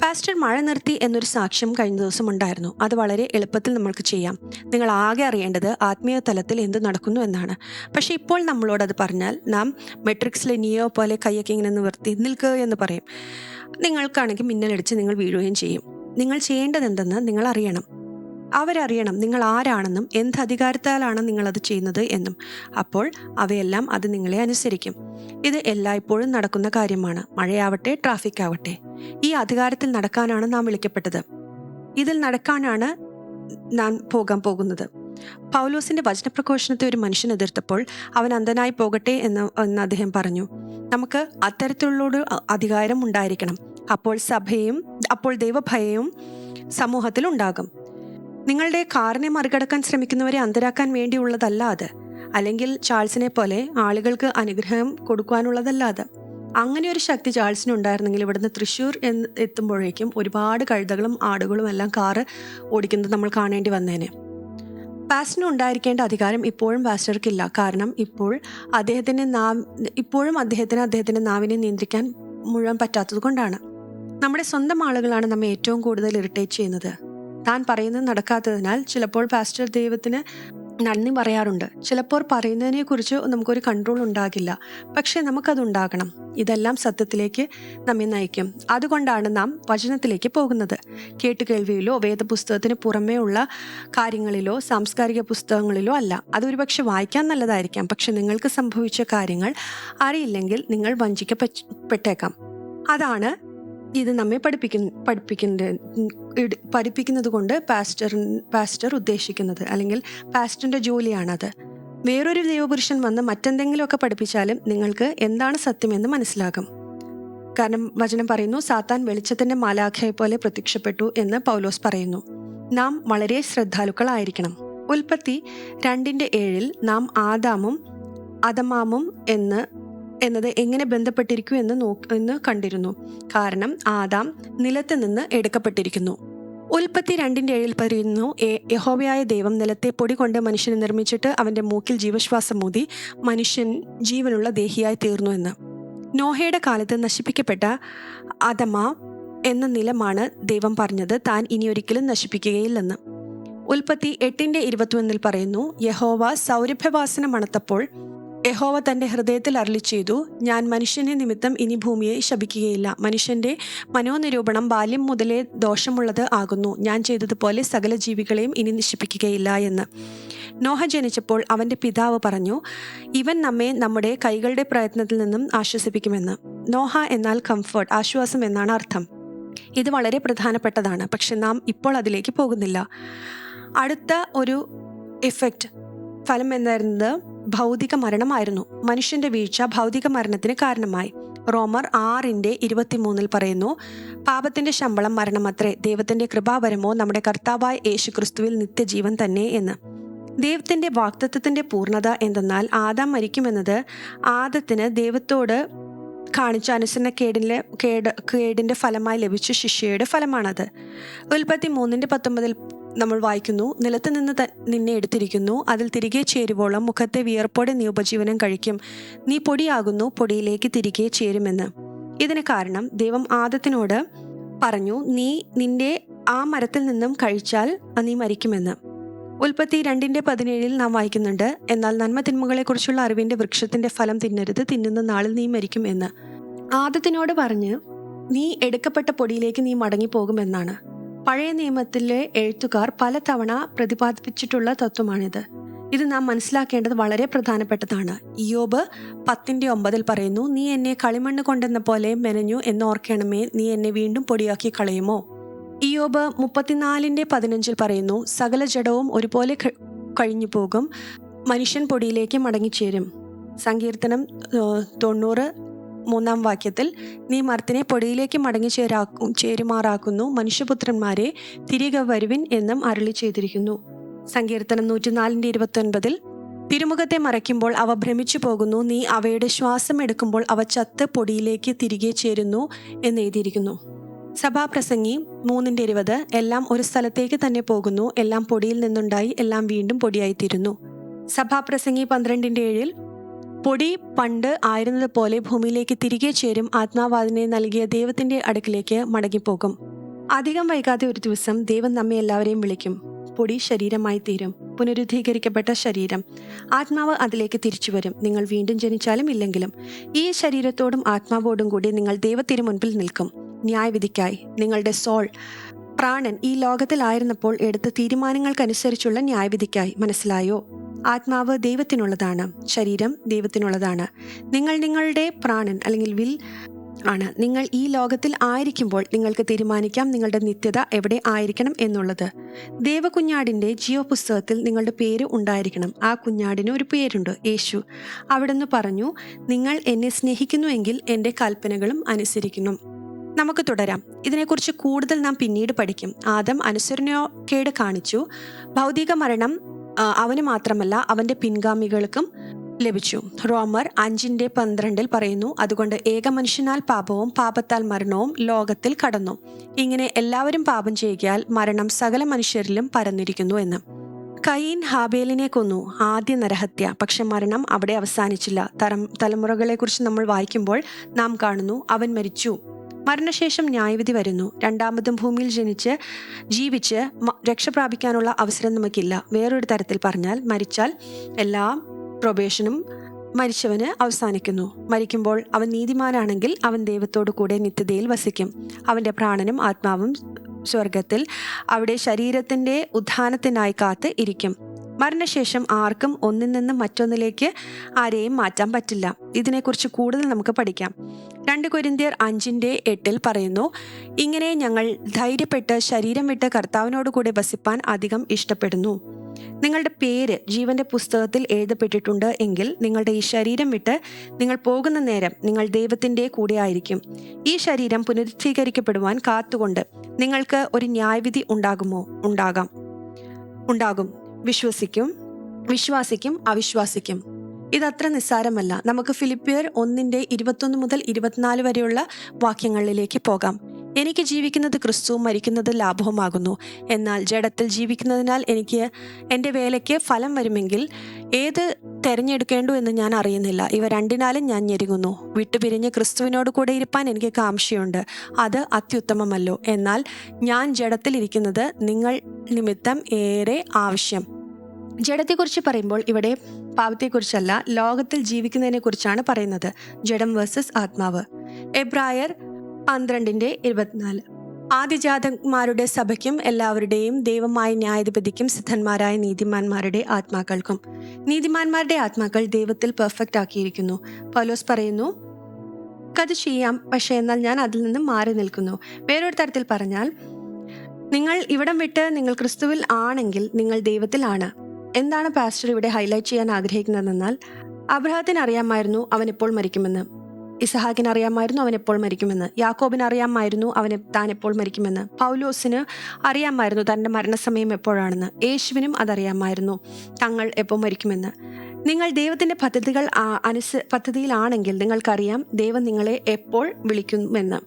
പാസ്റ്റർ മഴ നിർത്തി എന്നൊരു സാക്ഷ്യം കഴിഞ്ഞ ദിവസം ഉണ്ടായിരുന്നു. അത് വളരെ എളുപ്പത്തിൽ നമ്മൾക്ക് ചെയ്യാം. നിങ്ങൾ ആകെ അറിയേണ്ടത് ആത്മീയ തലത്തിൽ എന്ത് നടക്കുന്നു എന്നാണ്. പക്ഷേ ഇപ്പോൾ നമ്മളോട് പറഞ്ഞാൽ നാം മെട്രിക്സിലെ നിയോ പോലെ കൈയൊക്കെ ഇങ്ങനെ നിവർത്തി നിൽക്കുക എന്ന് പറയും. നിങ്ങൾക്കാണെങ്കിൽ മിന്നലടിച്ച് നിങ്ങൾ വീഴുകയും ചെയ്യും. നിങ്ങൾ ചെയ്യേണ്ടത് എന്തെന്ന് നിങ്ങൾ അറിയണം. അവരറിയണം നിങ്ങൾ ആരാണെന്നും എന്ത് അധികാരത്താലാണ് നിങ്ങളത് ചെയ്യുന്നത് എന്നും. അപ്പോൾ അവയെല്ലാം അത് നിങ്ങളെ അനുസരിക്കും. ഇത് എല്ലായ്പ്പോഴും നടക്കുന്ന കാര്യമാണ്. മഴയാവട്ടെ ട്രാഫിക് ആവട്ടെ. ഈ അധികാരത്തിൽ നടക്കാനാണ് നാം വിളിക്കപ്പെട്ടത്. ഇതിൽ നടക്കാനാണ് നാം പോകാൻ പോകുന്നത്. പൗലോസിന്റെ വചനപ്രഘോഷണത്തെ ഒരു മനുഷ്യൻ എതിർത്തപ്പോൾ അവൻ അന്ധനായി പോകട്ടെ എന്ന് എന്ന് അദ്ദേഹം പറഞ്ഞു. നമുക്ക് അത്തരത്തിലുള്ള അധികാരം ഉണ്ടായിരിക്കണം. അപ്പോൾ സഭയും അപ്പോൾ ദൈവഭയവും സമൂഹത്തിൽ ഉണ്ടാകും നിങ്ങളുടെ കാറിനെ മറികടക്കാൻ ശ്രമിക്കുന്നവരെ അന്തരാക്കാൻ വേണ്ടിയുള്ളതല്ല അത്. അല്ലെങ്കിൽ ചാൾസിനെ പോലെ ആളുകൾക്ക് അനുഗ്രഹം കൊടുക്കുവാനുള്ളതല്ല അത്. അങ്ങനെ ഒരു ശക്തി ചാൾസിന് ഉണ്ടായിരുന്നെങ്കിൽ ഇവിടുന്ന് തൃശ്ശൂർ എന്ന് എത്തുമ്പോഴേക്കും ഒരുപാട് കഴുതകളും ആടുകളും എല്ലാം കാറ് ഓടിക്കുന്നത് നമ്മൾ കാണേണ്ടി വന്നേനെ. പാസ്റ്റിന് ഉണ്ടായിരിക്കേണ്ട അധികാരം ഇപ്പോഴും പാസ്റ്റർക്കില്ല. കാരണം ഇപ്പോൾ അദ്ദേഹത്തിന്റെ നാവ് ഇപ്പോഴും അദ്ദേഹത്തിന് അദ്ദേഹത്തിന്റെ നാവിനെ നിയന്ത്രിക്കാൻ മുഴുവൻ പറ്റാത്തത് കൊണ്ടാണ്. നമ്മുടെ സ്വന്തം ആളുകളാണ് നമ്മെ ഏറ്റവും കൂടുതൽ ഇറിറ്റേറ്റ് ചെയ്യുന്നത്. താൻ പറയുന്നത് നടക്കാത്തതിനാൽ ചിലപ്പോൾ പാസ്റ്റർ ദൈവത്തിന് നന്ദി പറയാറുണ്ട്. ചിലപ്പോൾ പറയുന്നതിനെ കുറിച്ച് നമുക്കൊരു കൺട്രോൾ ഉണ്ടാകില്ല. പക്ഷേ നമുക്കതുണ്ടാകണം. ഇതെല്ലാം സത്യത്തിലേക്ക് നമ്മെ നയിക്കും. അതുകൊണ്ടാണ് നാം വചനത്തിലേക്ക് പോകുന്നത്. കേട്ടുകേൾവിയിലോ വേദപുസ്തകത്തിന് പുറമേ ഉള്ള കാര്യങ്ങളിലോ സാംസ്കാരിക പുസ്തകങ്ങളിലോ അല്ല. അതൊരുപക്ഷെ വായിക്കാൻ നല്ലതായിരിക്കാം. പക്ഷെ നിങ്ങൾക്ക് സംഭവിച്ച കാര്യങ്ങൾ അറിയില്ലെങ്കിൽ നിങ്ങൾ വഞ്ചിക്കപ്പെട്ടേക്കാം. അതാണ് ഇത് നമ്മെ പഠിപ്പിക്കുന്ന പഠിപ്പിക്കുന്നത് പഠിപ്പിക്കുന്നത് കൊണ്ട് പാസ്റ്റർ പാസ്റ്റർ ഉദ്ദേശിക്കുന്നത് അല്ലെങ്കിൽ പാസ്റ്ററിന്റെ ജോലിയാണത്. വേറൊരു ദൈവപുരുഷൻ വന്ന് മറ്റെന്തെങ്കിലുമൊക്കെ പഠിപ്പിച്ചാലും നിങ്ങൾക്ക് എന്താണ് സത്യമെന്ന് മനസ്സിലാകും. കാരണം വചനം പറയുന്നു സാത്താൻ വെളിച്ചത്തിന്റെ മാലാഖയെ പോലെ പ്രത്യക്ഷപ്പെട്ടു എന്ന് പൗലോസ് പറയുന്നു. നാം വളരെ ശ്രദ്ധാലുക്കളായിരിക്കണം. ഉൽപ്പത്തി രണ്ടിന്റെ ഏഴിൽ നാം ആദാമും അദമാമും എന്ന് എന്നത് എങ്ങനെ ബന്ധപ്പെട്ടിരിക്കൂ എന്ന് നോ എന്ന് കണ്ടിരുന്നു. കാരണം ആദാം നിലത്ത് നിന്ന് എടുക്കപ്പെട്ടിരിക്കുന്നു. ഉൽപ്പത്തി രണ്ടിന്റെ ഏഴിൽ പറയുന്നു യഹോവയായ ദൈവം നിലത്തെ പൊടി കൊണ്ട് മനുഷ്യനെ നിർമ്മിച്ചിട്ട് അവന്റെ മൂക്കിൽ ജീവശ്വാസം മൂതി മനുഷ്യൻ ജീവനുള്ള ദേഹിയായി തീർന്നു എന്ന്. നോഹയുടെ കാലത്ത് നശിപ്പിക്കപ്പെട്ട അതമ എന്ന നിലമാണ് ദൈവം പറഞ്ഞത് താൻ ഇനി ഒരിക്കലും നശിപ്പിക്കുകയില്ലെന്ന്. ഉൽപ്പത്തി എട്ടിന്റെ ഇരുപത്തിയൊന്നിൽ പറയുന്നു യഹോവ സൗരഭ്യവാസന മണത്തപ്പോൾ യഹോവ തന്റെ ഹൃദയത്തിൽ അരളി ചെയ്തു ഞാൻ മനുഷ്യനെ നിമിത്തം ഇനി ഭൂമിയെ ശപിക്കുകയില്ല. മനുഷ്യന്റെ മനോനിരൂപണം ബാല്യം മുതലേ ദോഷമുള്ളത് ആകുന്നു. ഞാൻ ചെയ്തതുപോലെ സകല ജീവികളെയും ഇനി നശിപ്പിക്കുകയില്ല എന്ന്. നോഹ ജനിച്ചപ്പോൾ അവന്റെ പിതാവ് പറഞ്ഞു ഇവൻ നമ്മെ നമ്മുടെ കൈകളുടെ പ്രയത്നത്തിൽ നിന്നും ആശ്വസിപ്പിക്കുമെന്ന്. നോഹ എന്നാൽ കംഫർട്ട് ആശ്വാസം എന്നാണ് അർത്ഥം. ഇത് വളരെ പ്രധാനപ്പെട്ടതാണ്. പക്ഷെ നാം ഇപ്പോൾ അതിലേക്ക് പോകുന്നില്ല. അടുത്ത ഒരു ഇഫക്റ്റ് ഫലം എന്നായിരുന്നത് ഭൗതിക മരണമായിരുന്നു. മനുഷ്യന്റെ വീഴ്ച ഭൗതിക മരണത്തിന് കാരണമായി. റോമർ ആറിന്റെ ഇരുപത്തിമൂന്നിൽ പറയുന്നു പാപത്തിന്റെ ശമ്പളം മരണമത്രേ ദൈവത്തിന്റെ കൃപാവരമോ നമ്മുടെ കർത്താവായ യേശു ക്രിസ്തുവിൽ നിത്യജീവൻ തന്നെ എന്ന്. ദൈവത്തിന്റെ വാക്തത്വത്തിന്റെ പൂർണത എന്തെന്നാൽ ആദാം മരിക്കുമെന്നത് ആദത്തിന് ദൈവത്തോട് കാണിച്ച അനുസരണക്കേടിലെ കേട് കേടിന്റെ ഫലമായി ലഭിച്ച ശിഷ്യയുടെ ഫലമാണത്. ഉൽപ്പത്തി മൂന്നിന്റെ പത്തൊമ്പതിൽ നമ്മൾ വായിക്കുന്നു നിലത്ത് നിന്ന് നിന്നെ എടുത്തിരിക്കുന്നു അതിൽ തിരികെ ചേരുവോളം മുഖത്തെ വിയർപ്പോടെ നീ ഉപജീവനം കഴിക്കും. നീ പൊടിയാകുന്നു പൊടിയിലേക്ക് തിരികെ ചേരുമെന്ന്. ഇതിന് കാരണം ദൈവം ആദത്തിനോട് പറഞ്ഞു നീ നിന്റെ ആ മരത്തിൽ നിന്നും കഴിച്ചാൽ നീ മരിക്കുമെന്ന്. ഉൽപ്പത്തി രണ്ടിന്റെ പതിനേഴിൽ നാം വായിക്കുന്നുണ്ട് എന്നാൽ നന്മ തിന്മകളെക്കുറിച്ചുള്ള അറിവിന്റെ വൃക്ഷത്തിന്റെ ഫലം തിന്നരുത് തിന്നുന്ന നാളിൽ നീ മരിക്കും എന്ന് ആദത്തിനോട് പറഞ്ഞ് നീ എടുക്കപ്പെട്ട പൊടിയിലേക്ക് നീ മടങ്ങിപ്പോകുമെന്നാണ്. പഴയ നിയമത്തിലെ എഴുത്തുകാർ പലതവണ പ്രതിപാദിപ്പിച്ചിട്ടുള്ള തത്വമാണിത്. ഇത് നാം മനസ്സിലാക്കേണ്ടത് വളരെ പ്രധാനപ്പെട്ടതാണ്. ഇയോബ് പത്തിന്റെ ഒമ്പതിൽ പറയുന്നു നീ എന്നെ കളിമണ്ണ് കൊണ്ടെന്ന പോലെ മെനഞ്ഞു എന്നോർക്കണമേ നീ എന്നെ വീണ്ടും പൊടിയാക്കി കളയുമോ? ഇയോബ് മുപ്പത്തിനാലിന്റെ പതിനഞ്ചിൽ പറയുന്നു സകല ജഡവും ഒരുപോലെ കഴിഞ്ഞു പോകും. മനുഷ്യൻ പൊടിയിലേക്ക് മടങ്ങിച്ചേരും. സങ്കീർത്തനം തൊണ്ണൂറ് മൂന്നാം വാക്യത്തിൽ നീ മർത്തിനെ പൊടിയിലേക്ക് മടങ്ങി ചേരാക്കും ചേരുമാറാക്കുന്നു. മനുഷ്യപുത്രന്മാരെ തിരികെ വരുവിൻ എന്നും അരളി ചെയ്തിരിക്കുന്നു. സങ്കീർത്തനം നൂറ്റിനാലിന്റെ ഇരുപത്തൊൻപതിൽ തിരുമുഖത്തെ മറയ്ക്കുമ്പോൾ അവ ഭ്രമിച്ചു പോകുന്നു. നീ അവയുടെ ശ്വാസം എടുക്കുമ്പോൾ അവ ചത്ത് പൊടിയിലേക്ക് തിരികെ ചേരുന്നു എന്ന് എഴുതിയിരിക്കുന്നു. സഭാപ്രസംഗി മൂന്നിന്റെ ഇരുപത് എല്ലാം ഒരു സ്ഥലത്തേക്ക് തന്നെ പോകുന്നു. എല്ലാം പൊടിയിൽ നിന്നുണ്ടായി. എല്ലാം വീണ്ടും പൊടിയായിത്തീരുന്നു. സഭാപ്രസംഗി പന്ത്രണ്ടിന്റെ ഏഴിൽ പൊടി പണ്ട് ആയിരുന്നത് പോലെ ഭൂമിയിലേക്ക് തിരികെ ചേരും ആത്മാവാദിനെ നൽകിയ ദൈവത്തിന്റെ അടുക്കിലേക്ക് മടങ്ങിപ്പോകും. അധികം വൈകാതെ ഒരു ദിവസം ദൈവം നമ്മെ എല്ലാവരെയും വിളിക്കും. പൊടി ശരീരമായി തീരും. പുനരുദ്ധീകരിക്കപ്പെട്ട ശരീരം. ആത്മാവ് അതിലേക്ക് തിരിച്ചു വരും. നിങ്ങൾ വീണ്ടും ജനിച്ചാലും ഇല്ലെങ്കിലും ഈ ശരീരത്തോടും ആത്മാവോടും കൂടി നിങ്ങൾ ദൈവത്തിന് മുൻപിൽ നിൽക്കും. ന്യായവിധിക്കായി നിങ്ങളുടെ സോൾ പ്രാണൻ ഈ ലോകത്തിലായിരുന്നപ്പോൾ എടുത്ത തീരുമാനങ്ങൾക്കനുസരിച്ചുള്ള ന്യായവിധിക്കായി മനസ്സിലായോ? ആത്മാവ് ദൈവത്തിനുള്ളതാണ് ശരീരം ദൈവത്തിനുള്ളതാണ്. നിങ്ങൾ നിങ്ങളുടെ പ്രാണൻ അല്ലെങ്കിൽ വിൽ ആണ്. നിങ്ങൾ ഈ ലോകത്തിൽ ആയിരിക്കുമ്പോൾ നിങ്ങൾക്ക് തീരുമാനിക്കാം നിങ്ങളുടെ നിത്യത എവിടെ ആയിരിക്കണം എന്നുള്ളത്. ദേവകുഞ്ഞാടിന്റെ ജിയോ പുസ്തകത്തിൽ നിങ്ങളുടെ പേര് ഉണ്ടായിരിക്കണം. ആ കുഞ്ഞാടിന് ഒരു പേരുണ്ട് യേശു. അവിടുന്ന് പറഞ്ഞു നിങ്ങൾ എന്നെ സ്നേഹിക്കുന്നുവെങ്കിൽ എന്റെ കൽപ്പനകളും അനുസരിക്കുന്നു. നമുക്ക് തുടരാം. ഇതിനെക്കുറിച്ച് കൂടുതൽ നാം പിന്നീട് പഠിക്കും. ആദം അനുസരണക്കേട് കാണിച്ചു. ഭൗതിക മരണം അവന് മാത്രമല്ല അവന്റെ പിൻഗാമികൾക്കും ലഭിച്ചു. റോമർ അഞ്ചിന്റെ പന്ത്രണ്ടിൽ പറയുന്നു അതുകൊണ്ട് ഏക മനുഷ്യനാൽ പാപവും പാപത്താൽ മരണവും ലോകത്തിൽ കടന്നു. ഇങ്ങനെ എല്ലാവരും പാപം ചെയ്യിക്കാൽ മരണം സകല മനുഷ്യരിലും പരന്നിരിക്കുന്നു എന്ന്. കയീൻ ഹാബേലിനെ കൊന്നു ആദ്യ നരഹത്യ. പക്ഷെ മരണം അവിടെ അവസാനിച്ചില്ല. തരം തലമുറകളെക്കുറിച്ച് നമ്മൾ വായിക്കുമ്പോൾ നാം കാണുന്നു അവൻ മരിച്ചു. മരണശേഷം ന്യായവിധി വരുന്നു. രണ്ടാമതും ഭൂമിയിൽ ജനിച്ച് ജീവിച്ച് രക്ഷ പ്രാപിക്കാനുള്ള അവസരം നമുക്കില്ല. വേറൊരു തരത്തിൽ പറഞ്ഞാൽ മരിച്ചാൽ എല്ലാ പ്രൊബേഷനും മരിച്ചവന് അവസാനിക്കുന്നു. മരിക്കുമ്പോൾ അവൻ നീതിമാനാണെങ്കിൽ അവൻ ദൈവത്തോടു കൂടെ നിത്യതയിൽ വസിക്കും. അവന്റെ പ്രാണനും ആത്മാവും സ്വർഗത്തിൽ അവിടെ ശരീരത്തിന്റെ ഉത്ഥാനത്തിനായി കാത്ത് ഇരിക്കും. മരണശേഷം ആർക്കും ഒന്നിൽ നിന്നും മറ്റൊന്നിലേക്ക് ആരെയും മാറ്റാൻ പറ്റില്ല. ഇതിനെക്കുറിച്ച് കൂടുതൽ നമുക്ക് പഠിക്കാം. രണ്ട് കൊരിന്തിയർ അഞ്ചിന്റെ എട്ടിൽ പറയുന്നു ഇങ്ങനെ ഞങ്ങൾ ധൈര്യപ്പെട്ട് ശരീരം വിട്ട് കർത്താവിനോട് കൂടെ വസിപ്പാൻ അധികം ഇഷ്ടപ്പെടുന്നു. നിങ്ങളുടെ പേര് ജീവന്റെ പുസ്തകത്തിൽ എഴുതപ്പെട്ടിട്ടുണ്ട് എങ്കിൽ നിങ്ങളുടെ ഈ ശരീരം വിട്ട് നിങ്ങൾ പോകുന്ന നേരം നിങ്ങൾ ദൈവത്തിന്റെ കൂടെ ആയിരിക്കും. ഈ ശരീരം പുനരുദ്ധീകരിക്കപ്പെടുവാൻ കാത്തുകൊണ്ട് നിങ്ങൾക്ക് ഒരു ന്യായവിധി ഉണ്ടാകുമോ? ഉണ്ടാകാം. ഉണ്ടാകും. വിശ്വസിക്കും വിശ്വാസിക്കും അവിശ്വാസിക്കും. ഇതത്ര നിസ്സാരമല്ല. നമുക്ക് ഫിലിപ്പിയർ ഒന്നിന്റെ ഇരുപത്തൊന്ന് മുതൽ ഇരുപത്തിനാല് വരെയുള്ള വാക്യങ്ങളിലേക്ക് പോകാം. എനിക്ക് ജീവിക്കുന്നത് ക്രിസ്തുവും മരിക്കുന്നത് ലാഭവുമാകുന്നു. എന്നാൽ ജഡത്തിൽ ജീവിക്കുന്നതിനാൽ എനിക്ക് എന്റെ വേലയ്ക്ക് ഫലം വരുമെങ്കിൽ ഏത് തിരഞ്ഞെടുക്കേണ്ടു എന്ന് ഞാൻ അറിയുന്നില്ല. ഇവ രണ്ടിനാലും ഞാൻ ഞെരുങ്ങുന്നു. വിട്ടുപിരിഞ്ഞ് ക്രിസ്തുവിനോട് കൂടെ ഇരുപ്പാൻ എനിക്ക് കാംക്ഷയുണ്ട്. അത് അത്യുത്തമമല്ലോ. എന്നാൽ ഞാൻ ജഡത്തിലിരിക്കുന്നത് നിങ്ങൾ നിമിത്തം ഏറെ ആവശ്യം. ജഡത്തെക്കുറിച്ച് പറയുമ്പോൾ ഇവിടെ പാപത്തെക്കുറിച്ചല്ല ലോകത്തിൽ ജീവിക്കുന്നതിനെ കുറിച്ചാണ് പറയുന്നത്. ജഡം വേഴ്സസ് ആത്മാവ്. എബ്രായർ പന്ത്രണ്ടിന്റെ ഇരുപത്തിനാല്. ആദിജാതന്മാരുടെ സഭയ്ക്കും എല്ലാവരുടെയും ദൈവമായ ന്യായാധിപതിക്കും സിദ്ധന്മാരായ നീതിമാന്മാരുടെ ആത്മാക്കൾക്കും. നീതിമാന്മാരുടെ ആത്മാക്കൾ ദൈവത്തിൽ പെർഫെക്റ്റ് ആക്കിയിരിക്കുന്നു. പൗലോസ് പറയുന്നു അത് ചെയ്യാം പക്ഷേ എന്നാൽ ഞാൻ അതിൽ നിന്ന് മാറി നിൽക്കുന്നു. വേറൊരു തരത്തിൽ പറഞ്ഞാൽ നിങ്ങൾ ഇവിടം വിട്ട് നിങ്ങൾ ക്രിസ്തുവിൽ ആണെങ്കിൽ നിങ്ങൾ ദൈവത്തിലാണ് എന്താണ് പാസ്റ്റർ ഇവിടെ ഹൈലൈറ്റ് ചെയ്യാൻ ആഗ്രഹിക്കുന്നതെന്നാൽ അബ്രഹത്തിന് അറിയാമായിരുന്നു അവൻ എപ്പോൾ മരിക്കുമെന്ന്. ഇസഹാക്കിന് അറിയാമായിരുന്നു അവൻ എപ്പോൾ മരിക്കുമെന്ന്. യാക്കോബിന് അറിയാമായിരുന്നു അവൻ താൻ എപ്പോൾ മരിക്കുമെന്ന്. പൗലോസിന് അറിയാമായിരുന്നു തന്റെ മരണസമയം എപ്പോഴാണെന്ന്. യേശുവിനും അതറിയാമായിരുന്നു തങ്ങൾ എപ്പോൾ മരിക്കുമെന്ന്. നിങ്ങൾ ദൈവത്തിന്റെ പദ്ധതികൾ അനുസ പദ്ധതിയിലാണെങ്കിൽ നിങ്ങൾക്കറിയാം ദൈവം നിങ്ങളെ എപ്പോൾ വിളിക്കുമെന്ന്.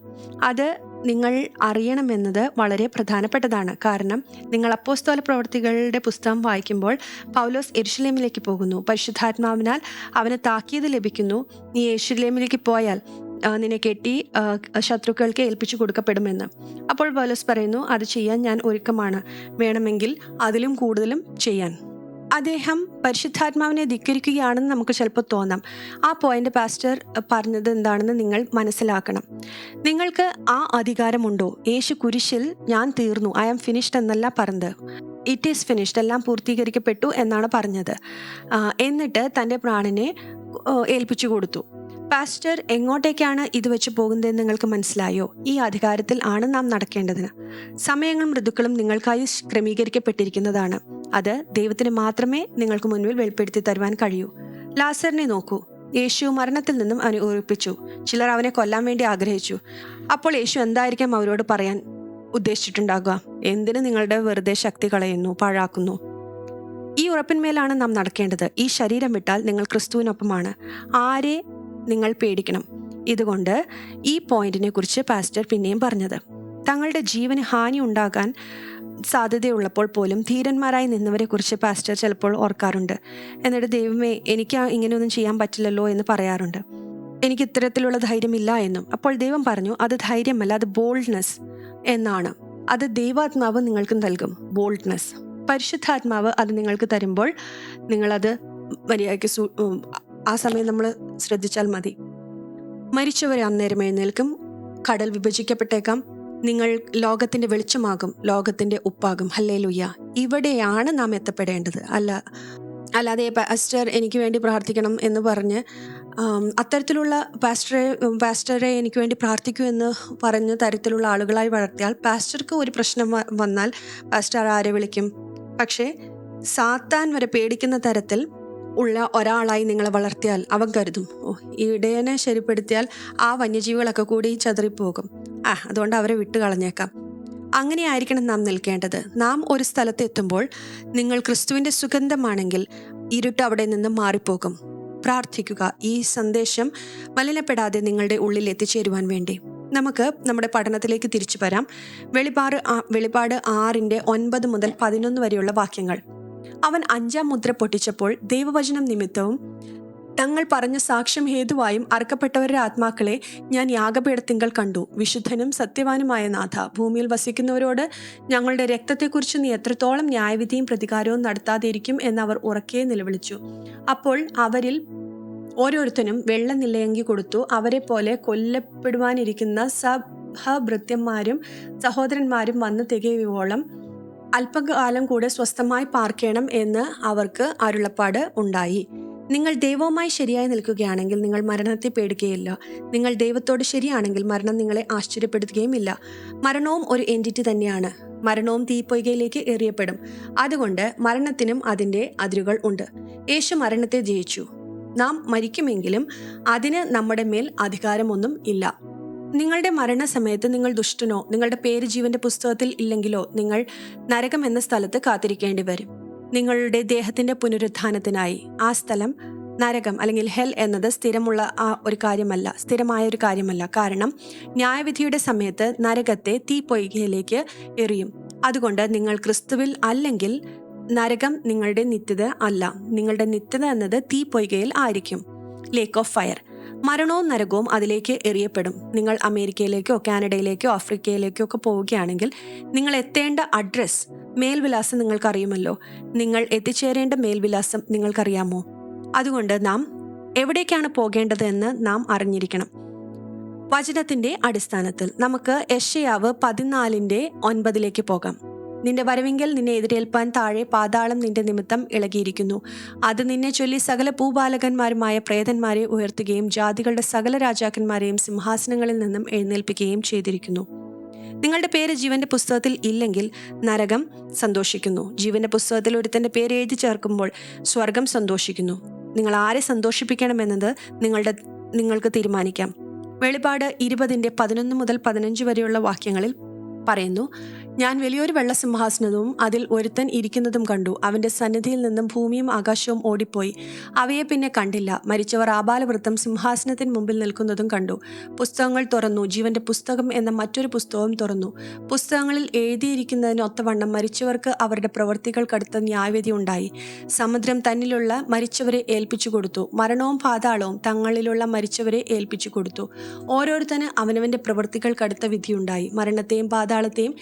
അത് നിങ്ങൾ അറിയണമെന്നത് വളരെ പ്രധാനപ്പെട്ടതാണ്. കാരണം നിങ്ങൾ അപ്പോസ്തോല പ്രവർത്തികളുടെ പുസ്തകം വായിക്കുമ്പോൾ പൗലോസ് എരുഷലേമിലേക്ക് പോകുന്നു. പരിശുദ്ധാത്മാവിനാൽ അവന് താക്കീത് ലഭിക്കുന്നു. നീ എരുഷലേമിലേക്ക് പോയാൽ നിന്നെ കെട്ടി ശത്രുക്കൾക്ക് ഏൽപ്പിച്ചു കൊടുക്കപ്പെടുമെന്ന്. അപ്പോൾ പൗലോസ് പറയുന്നു അത് ചെയ്യാൻ ഞാൻ ഒരുക്കമാണ്. വേണമെങ്കിൽ അതിലും കൂടുതലും ചെയ്യാൻ. അദ്ദേഹം പരിശുദ്ധാത്മാവിനെ ധിക്കരിക്കുകയാണെന്ന് നമുക്ക് ചിലപ്പോൾ തോന്നാം. ആ പോയിന്റ് പാസ്റ്റർ പറഞ്ഞത് എന്താണെന്ന് നിങ്ങൾ മനസ്സിലാക്കണം. നിങ്ങൾക്ക് ആ അധികാരമുണ്ടോ? യേശു കുരിശിൽ ഞാൻ തീർന്നു. ഐ ആം ഫിനിഷ്ഡ് എന്നല്ല പറഞ്ഞത്. ഇറ്റ് ഈസ് ഫിനിഷ്ഡ് എല്ലാം പൂർത്തീകരിക്കപ്പെട്ടു എന്നാണ് പറഞ്ഞത്. എന്നിട്ട് തന്റെ പ്രാണനെ ഏൽപ്പിച്ചു കൊടുത്തു. പാസ്റ്റർ എങ്ങോട്ടേക്കാണ് ഇത് വെച്ച് പോകുന്നതെന്ന് നിങ്ങൾക്ക് മനസ്സിലായോ? ഈ അധികാരത്തിൽ ആണ് നാം നടക്കേണ്ടതിന്. സമയങ്ങളും ഋതുക്കളും നിങ്ങൾക്കായി ക്രമീകരിക്കപ്പെട്ടിരിക്കുന്നതാണ്. അത് ദൈവത്തിന് മാത്രമേ നിങ്ങൾക്ക് മുൻപിൽ വെളിപ്പെടുത്തി തരുവാൻ കഴിയൂ. ലാസറിനെ നോക്കൂ. യേശു മരണത്തിൽ നിന്നും അവനെ ഉറപ്പിച്ചു. ചിലർ അവനെ കൊല്ലാൻ വേണ്ടി ആഗ്രഹിച്ചു. അപ്പോൾ യേശു എന്തായിരിക്കാം അവരോട് പറയാൻ ഉദ്ദേശിച്ചിട്ടുണ്ടാകുക? എന്തിന് നിങ്ങളുടെ വെറുതെ ശക്തി കളയുന്നു പാഴാക്കുന്നു? ഈ ഉറപ്പിന്മേലാണ് നാം നടക്കേണ്ടത്. ഈ ശരീരം വിട്ടാൽ നിങ്ങൾ ക്രിസ്തുവിനൊപ്പമാണ്. ആരെ നിങ്ങൾ പേടിക്കണം. ഇതുകൊണ്ട് ഈ പോയിന്റിനെ കുറിച്ച് പാസ്റ്റർ പിന്നെയും പറഞ്ഞത്. തങ്ങളുടെ ജീവന് ഹാനി ഉണ്ടാകാൻ സാധ്യതയുള്ളപ്പോൾ പോലും ധീരന്മാരായി നിന്നവരെക്കുറിച്ച് പാസ്റ്റർ ചിലപ്പോൾ ഓർക്കാറുണ്ട്. എന്നിട്ട് ദൈവമേ എനിക്ക് ഇങ്ങനെയൊന്നും ചെയ്യാൻ പറ്റില്ലല്ലോ എന്ന് പറയാറുണ്ട്. എനിക്ക് ഇത്തരത്തിലുള്ള ധൈര്യമില്ല എന്നും. അപ്പോൾ ദൈവം പറഞ്ഞു അത് ധൈര്യമല്ല അത് ബോൾഡ്നെസ് എന്നാണ്. അത് ദൈവാത്മാവ് നിങ്ങൾക്ക് നൽകും ബോൾഡ്നെസ് പരിശുദ്ധാത്മാവ് അത് നിങ്ങൾക്ക് തരുമ്പോൾ നിങ്ങളത് മര്യാദയ്ക്ക് ആ സമയം നമ്മൾ ശ്രദ്ധിച്ചാൽ മതി. മരിച്ചവരെ അന്നേരം എഴുന്നേൽക്കും. കടൽ വിഭജിക്കപ്പെട്ടേക്കാം. നിങ്ങൾ ലോകത്തിന്റെ വെളിച്ചമാകും. ലോകത്തിന്റെ ഉപ്പാകും. ഹല്ലേ ലുയ്യ ഇവിടെയാണ് നാം എത്തപ്പെടേണ്ടത്. അല്ല അല്ലാതെ പാസ്റ്റർ എനിക്ക് വേണ്ടി പ്രാർത്ഥിക്കണം എന്ന് പറഞ്ഞ് അത്തരത്തിലുള്ള പാസ്റ്ററെ പാസ്റ്ററെ എനിക്ക് വേണ്ടി പ്രാർത്ഥിക്കൂ എന്ന് പറഞ്ഞ തരത്തിലുള്ള ആളുകളായി വളർത്തിയാൽ പാസ്റ്റർക്ക് ഒരു പ്രശ്നം വന്നാൽ പാസ്റ്റർ ആരെ വിളിക്കും? പക്ഷേ സാത്താൻ വരെ പേടിക്കുന്ന തരത്തിൽ ഉള്ള ഒരാളായി നിങ്ങളെ വളർത്തിയാൽ അവൻ കരുതും. ഓ ഇടയനെ ശരിപ്പെടുത്തിയാൽ ആ വന്യജീവികളൊക്കെ കൂടി ചതറിപ്പോകും. ആ അതുകൊണ്ട് അവരെ വിട്ടു കളഞ്ഞേക്കാം അങ്ങനെയായിരിക്കണം നാം നിൽക്കേണ്ടത്. നാം ഒരു സ്ഥലത്ത് എത്തുമ്പോൾ നിങ്ങൾ ക്രിസ്തുവിന്റെ സുഗന്ധമാണെങ്കിൽ ഇരുട്ട് അവിടെ നിന്ന് മാറിപ്പോകും. പ്രാർത്ഥിക്കുക. ഈ സന്ദേശം മലിനപ്പെടാതെ നിങ്ങളുടെ ഉള്ളിൽ എത്തിച്ചേരുവാൻ വേണ്ടി. നമുക്ക് നമ്മുടെ പഠനത്തിലേക്ക് തിരിച്ചു വരാം. വെളിപാട് വെളിപാട് ആറിന്റെ ഒൻപത് മുതൽ പതിനൊന്ന് വരെയുള്ള വാക്യങ്ങൾ. അവൻ അഞ്ചാം മുദ്ര പൊട്ടിച്ചപ്പോൾ ദൈവവചനം നിമിത്തവും തങ്ങൾ പറഞ്ഞ സാക്ഷ്യം ഹേതുവായും അറക്കപ്പെട്ടവരുടെ ആത്മാക്കളെ ഞാൻ യാഗപീഠത്തിങ്കൽ കണ്ടു. വിശുദ്ധനും സത്യവാനുമായ നാഥ ഭൂമിയിൽ വസിക്കുന്നവരോട് ഞങ്ങളുടെ രക്തത്തെക്കുറിച്ച് നീ എത്രത്തോളം ന്യായവിധിയും പ്രതികാരവും നടത്താതിരിക്കും എന്ന് അവർ ഉറക്കെ നിലവിളിച്ചു. അപ്പോൾ അവരിൽ ഓരോരുത്തനും വെള്ള നിലയങ്കി കൊടുത്തു. അവരെ പോലെ കൊല്ലപ്പെടുവാനിരിക്കുന്ന സഹഭൃത്യന്മാരും സഹോദരന്മാരും വന്ന് തികയോളം അല്പകാലം കൂടെ സ്വസ്ഥമായി പാർക്കണം എന്ന് അവർക്ക് അരുളപ്പാട് ഉണ്ടായി. നിങ്ങൾ ദൈവവുമായി ശരിയായി നിൽക്കുകയാണെങ്കിൽ നിങ്ങൾ മരണത്തെ പേടിക്കുകയില്ല. നിങ്ങൾ ദൈവത്തോട് ശരിയാണെങ്കിൽ മരണം നിങ്ങളെ ആശ്ചര്യപ്പെടുത്തുകയുമില്ല. മരണവും ഒരു എന്റിറ്റി തന്നെയാണ്. മരണവും തീപ്പൊയ്കയിലേക്ക് എറിയപ്പെടും. അതുകൊണ്ട് മരണത്തിനും അതിന്റെ അതിരുകൾ ഉണ്ട്. യേശു മരണത്തെ ജയിച്ചു. നാം മരിക്കുമെങ്കിലും അതിന് നമ്മുടെ മേൽ അധികാരമൊന്നും ഇല്ല. നിങ്ങളുടെ മരണസമയത്ത് നിങ്ങൾ ദുഷ്ടനോ നിങ്ങളുടെ പേര് ജീവന്റെ പുസ്തകത്തിൽ ഇല്ലെങ്കിലോ നിങ്ങൾ നരകം എന്ന സ്ഥലത്ത് കാത്തിരിക്കേണ്ടി വരും. നിങ്ങളുടെ ദേഹത്തിന്റെ പുനരുത്ഥാനത്തിനായി ആ സ്ഥലം നരകം അല്ലെങ്കിൽ ഹെൽ എന്നത് സ്ഥിരമുള്ള ആ ഒരു കാര്യമല്ല സ്ഥിരമായ ഒരു കാര്യമല്ല. കാരണം ന്യായവിധിയുടെ സമയത്ത് നരകത്തെ തീപ്പൊയ്കയിലേക്ക് എറിയും. അതുകൊണ്ട് നിങ്ങൾ ക്രിസ്തുവിൽ അല്ലെങ്കിൽ നരകം നിങ്ങളുടെ നിത്യത അല്ല. നിങ്ങളുടെ നിത്യത എന്നത് തീപ്പൊയ്കയിൽ ആയിരിക്കും. ലേക്ക് ഓഫ് ഫയർ മരണവും നരകവും അതിലേക്ക് എറിയപ്പെടും. നിങ്ങൾ അമേരിക്കയിലേക്കോ കാനഡയിലേക്കോ ആഫ്രിക്കയിലേക്കോ ഒക്കെ പോവുകയാണെങ്കിൽ നിങ്ങൾ എത്തേണ്ട അഡ്രസ്സ് മേൽവിലാസം നിങ്ങൾക്കറിയുമല്ലോ. നിങ്ങൾ എത്തിച്ചേരേണ്ട മേൽവിലാസം നിങ്ങൾക്കറിയാമോ? അതുകൊണ്ട് നാം എവിടേക്കാണ് പോകേണ്ടത് എന്ന് നാം അറിഞ്ഞിരിക്കണം. വചനത്തിന്റെ അടിസ്ഥാനത്തിൽ നമുക്ക് യഷയാവ് പതിനാലിന്റെ ഒൻപതിലേക്ക് പോകാം. നിന്റെ വരവിങ്കൽ നിന്നെ എതിരേൽപ്പാൻ താഴെ പാതാളം നിന്റെ നിമിത്തം ഇളകിയിരിക്കുന്നു. അത് നിന്നെ ചൊല്ലി സകല ഭൂപാലകന്മാരുമായ പ്രേതന്മാരെ ഉയർത്തുകയും ജാതികളുടെ സകല രാജാക്കന്മാരെയും സിംഹാസനങ്ങളിൽ നിന്നും എഴുന്നേൽപ്പിക്കുകയും ചെയ്തിരിക്കുന്നു. നിങ്ങളുടെ പേര് ജീവന്റെ പുസ്തകത്തിൽ ഇല്ലെങ്കിൽ നരകം സന്തോഷിക്കുന്നു. ജീവന്റെ പുസ്തകത്തിൽ ഒരുത്തന്റെ പേര് എഴുതി ചേർക്കുമ്പോൾ സ്വർഗം സന്തോഷിക്കുന്നു. നിങ്ങൾ ആരെ സന്തോഷിപ്പിക്കണമെന്നത് നിങ്ങളുടെ നിങ്ങൾക്ക് തീരുമാനിക്കാം. വെളിപാട് ഇരുപതിന്റെ പതിനൊന്ന് മുതൽ പതിനഞ്ച് വരെയുള്ള വാക്യങ്ങളിൽ പറയുന്നു ഞാൻ വലിയൊരു വെള്ളസിംഹാസനവും അതിൽ ഒരുത്തൻ ഇരിക്കുന്നതും കണ്ടു. അവന്റെ സന്നിധിയിൽ നിന്നും ഭൂമിയും ആകാശവും ഓടിപ്പോയി. അവയെ പിന്നെ കണ്ടില്ല. മരിച്ചവർ ആബാലവൃത്തം സിംഹാസനത്തിന് മുമ്പിൽ നിൽക്കുന്നതും കണ്ടു. പുസ്തകങ്ങൾ തുറന്നു. ജീവന്റെ പുസ്തകം എന്ന മറ്റൊരു പുസ്തകവും തുറന്നു. പുസ്തകങ്ങളിൽ എഴുതിയിരിക്കുന്നതിന് ഒത്തവണ്ണം മരിച്ചവർക്ക് അവരുടെ പ്രവൃത്തികൾക്കടുത്ത ന്യായവിധി ഉണ്ടായി. സമുദ്രം തന്നിലുള്ള മരിച്ചവരെ ഏൽപ്പിച്ചു കൊടുത്തു. മരണവും പാതാളവും തങ്ങളിലുള്ള മരിച്ചവരെ ഏൽപ്പിച്ചു കൊടുത്തു. ഓരോരുത്തന് അവനവന്റെ പ്രവൃത്തികൾക്കടുത്ത വിധിയുണ്ടായി. മരണത്തെയും പാതാളത്തെയും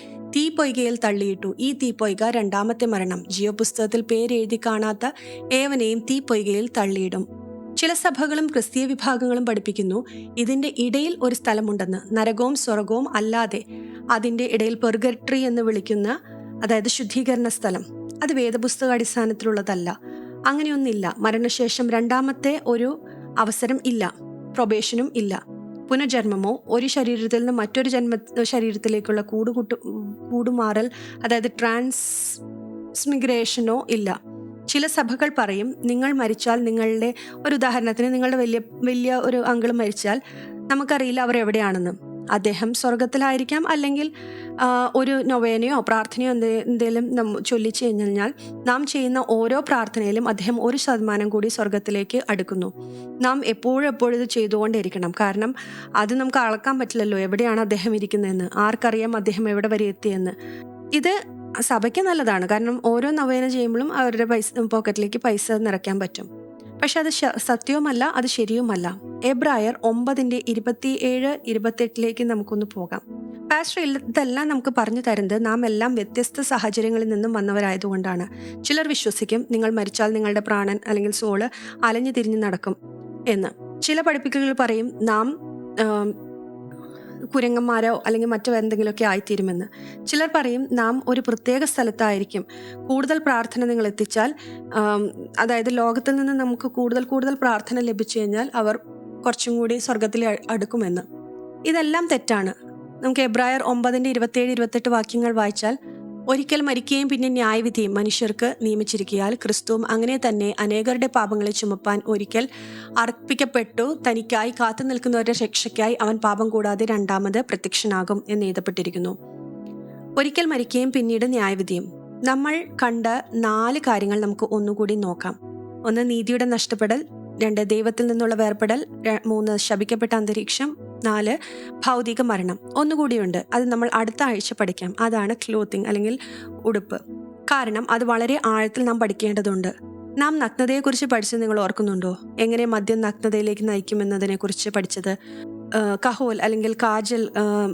തീപ്പൊയ്കയിൽ തള്ളിയിട്ടു. ഈ തീപ്പൊയ്ക രണ്ടാമത്തെ മരണം. ജിയോ പുസ്തകത്തിൽ പേരെഴുതി കാണാത്ത ഏവനെയും തീപ്പൊയ്കയിൽ തള്ളിയിടും. ചില സഭകളും ക്രിസ്തീയ വിഭാഗങ്ങളും പഠിപ്പിക്കുന്നു ഇതിന്റെ ഇടയിൽ ഒരു സ്ഥലമുണ്ടെന്ന്. നരകവും സ്വർഗവും അല്ലാതെ അതിന്റെ ഇടയിൽ പെർഗട്രി എന്ന് വിളിക്കുന്ന അതായത് ശുദ്ധീകരണ സ്ഥലം. അത് വേദപുസ്തക അടിസ്ഥാനത്തിലുള്ളതല്ല. അങ്ങനെയൊന്നില്ല മരണശേഷം രണ്ടാമത്തെ ഒരു അവസരം ഇല്ല. പ്രൊബേഷനും ഇല്ല. പുനർജന്മമോ ഒരു ശരീരത്തിൽ നിന്ന് മറ്റൊരു ജന്മ ശരീരത്തിലേക്കുള്ള കൂടുകൂട്ട് കൂടുമാറൽ അതായത് ട്രാൻസ്മിഗ്രേഷനോ ഇല്ല. ചില സഭകൾ പറയും നിങ്ങൾ മരിച്ചാൽ നിങ്ങളുടെ ഒരു ഉദാഹരണത്തിന് നിങ്ങളുടെ വലിയ വലിയ ഒരു അങ്കിൾ മരിച്ചാൽ നമുക്കറിയില്ല അവർ എവിടെയാണെന്ന്. അദ്ദേഹം സ്വർഗത്തിലായിരിക്കാം അല്ലെങ്കിൽ ഒരു നൊവേനയോ പ്രാർത്ഥനയോ എന്തേ എന്തെങ്കിലും ചൊല്ലിച്ചു കഴിഞ്ഞാൽ നാം ചെയ്യുന്ന ഓരോ പ്രാർത്ഥനയിലും അദ്ദേഹം ഒരു ശതമാനം കൂടി സ്വർഗത്തിലേക്ക് അടുക്കുന്നു. നാം എപ്പോഴും എപ്പോഴും ഇത് ചെയ്തുകൊണ്ടിരിക്കണം കാരണം അത് നമുക്ക് അളക്കാൻ പറ്റില്ലല്ലോ എവിടെയാണ് അദ്ദേഹം ഇരിക്കുന്നതെന്ന്. ആർക്കറിയാം അദ്ദേഹം എവിടെ വരെ എത്തിയെന്ന്. ഇത് സഭയ്ക്ക് നല്ലതാണ്. കാരണം ഓരോ നവേന ചെയ്യുമ്പോഴും അവരുടെ പൈസ പോക്കറ്റിലേക്ക് പൈസ നിറയ്ക്കാൻ പറ്റും. പക്ഷെ അത് സത്യവുമല്ല അത് ശരിയുമല്ല. എബ്രായർ ഒമ്പതിന്റെ ഇരുപത്തി ഏഴ് ഇരുപത്തെട്ടിലേക്ക് നമുക്കൊന്ന് പോകാം. പാസ്റ്റർ ഇതെല്ലാം നമുക്ക് പറഞ്ഞു തരുന്നത് നാം എല്ലാം വ്യത്യസ്ത സാഹചര്യങ്ങളിൽ നിന്നും വന്നവരായതുകൊണ്ടാണ്. ചിലർ വിശ്വസിക്കും നിങ്ങൾ മരിച്ചാൽ നിങ്ങളുടെ പ്രാണൻ അല്ലെങ്കിൽ സോൾ അലഞ്ഞു തിരിഞ്ഞു നടക്കും എന്ന്. ചില പഠിപ്പിക്കലുകൾ പറയും നാം കുരങ്ങന്മാരോ അല്ലെങ്കിൽ മറ്റു എന്തെങ്കിലുമൊക്കെ ആയിത്തീരുമെന്ന്. ചിലർ പറയും നാം ഒരു പ്രത്യേക സ്ഥലത്തായിരിക്കും. കൂടുതൽ പ്രാർത്ഥന നിങ്ങൾ എത്തിച്ചാൽ അതായത് ലോകത്തിൽ നിന്ന് നമുക്ക് കൂടുതൽ കൂടുതൽ പ്രാർത്ഥന ലഭിച്ചു കഴിഞ്ഞാൽ അവർ കുറച്ചും കൂടി സ്വർഗത്തിൽ അടുക്കുമെന്ന്. ഇതെല്ലാം തെറ്റാണ്. നമുക്ക് എബ്രായർ ഒമ്പതിന്റെ ഇരുപത്തേഴ് ഇരുപത്തെട്ട് വാക്യങ്ങൾ വായിച്ചാൽ ഒരിക്കൽ മരിക്കുകയും പിന്നെ ന്യായവിധിയും മനുഷ്യർക്ക് നിയമിച്ചിരിക്കയാൽ ക്രിസ്തുവും അങ്ങനെ തന്നെ അനേകരുടെ പാപങ്ങളെ ചുമപ്പാൻ ഒരിക്കൽ അർപ്പിക്കപ്പെട്ടു. തനിക്കായി കാത്തു നിൽക്കുന്നവരുടെ രക്ഷയ്ക്കായി അവൻ പാപം കൂടാതെ രണ്ടാമത് പ്രത്യക്ഷനാകും എന്ന് എഴുതപ്പെട്ടിരിക്കുന്നു. ഒരിക്കൽ മരിക്കുകയും പിന്നീട് ന്യായവിധിയും. നമ്മൾ കണ്ട നാല് കാര്യങ്ങൾ നമുക്ക് ഒന്നുകൂടി നോക്കാം. ഒന്ന് നീതിയുടെ നഷ്ടപ്പെടൽ. രണ്ട് ദൈവത്തിൽ നിന്നുള്ള വേർപെടൽ. മൂന്ന് ശപിക്കപ്പെട്ട അന്തരീക്ഷം. നാല് ഭൗതിക മരണം. ഒന്നുകൂടിയുണ്ട്. അത് നമ്മൾ അടുത്ത ആഴ്ച പഠിക്കാം. അതാണ് ക്ലോത്തിങ് അല്ലെങ്കിൽ ഉടുപ്പ്. കാരണം അത് വളരെ ആഴത്തിൽ നാം പഠിക്കേണ്ടതുണ്ട്. നാം നഗ്നതയെക്കുറിച്ച് പഠിച്ചത് നിങ്ങൾ ഓർക്കുന്നുണ്ടോ? എങ്ങനെ മദ്യം നഗ്നതയിലേക്ക് നയിക്കുമെന്നതിനെക്കുറിച്ച് പഠിച്ചത് കഹോൽ അല്ലെങ്കിൽ കാജൽ